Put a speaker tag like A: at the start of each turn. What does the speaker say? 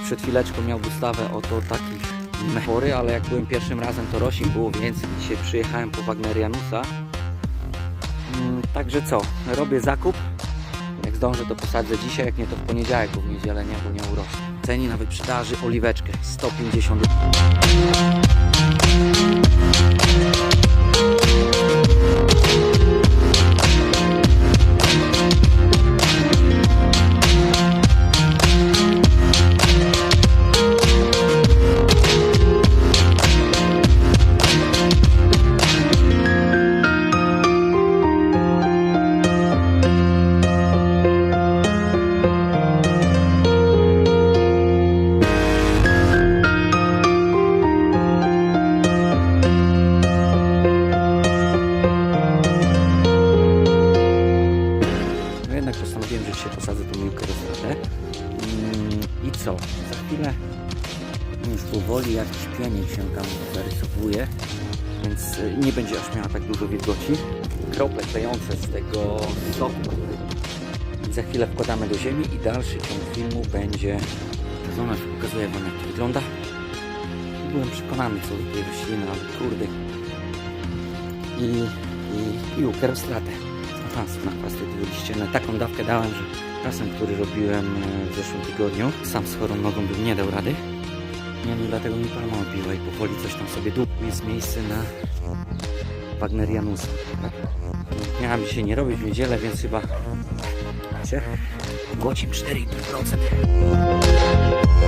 A: przed chwileczką miał dostawę oto takich mechory, ale jak byłem pierwszym razem to roślin było więcej. Dzisiaj przyjechałem po Wagnerianusa. Mm, Także co, robię zakup. Jak zdążę to posadzę dzisiaj, jak nie to w poniedziałek, bo w niedzielę nie, bo nie urośnie. Ceni na wyprzedaży oliweczkę 150 No postanowiłem, że dzisiaj posadzę tą miłkę do stratę. Mm, I co? Za chwilę już powoli jakiś pieniek się tam zarysowuje, więc y, nie będzie aż miała tak dużo wilgoci. Krople klejące z tego soku. Za chwilę wkładamy do ziemi i dalszy ciąg filmu będzie... Zona już pokazuje Wam jak to wygląda. Byłem przekonany co do tej rośliny, ale kurde. I, i, i. Aha, na byliście. Na taką dawkę dałem, że czasem, który robiłem e, w zeszłym tygodniu, sam z chorą nogą bym nie dał rady. Nie no, dlatego mi palma obiła i powoli coś tam sobie dłup. Jest miejsce na Wagnerianusa. Tak? Miałem dzisiaj nie robić w niedzielę, więc chyba się godzin 4,5%.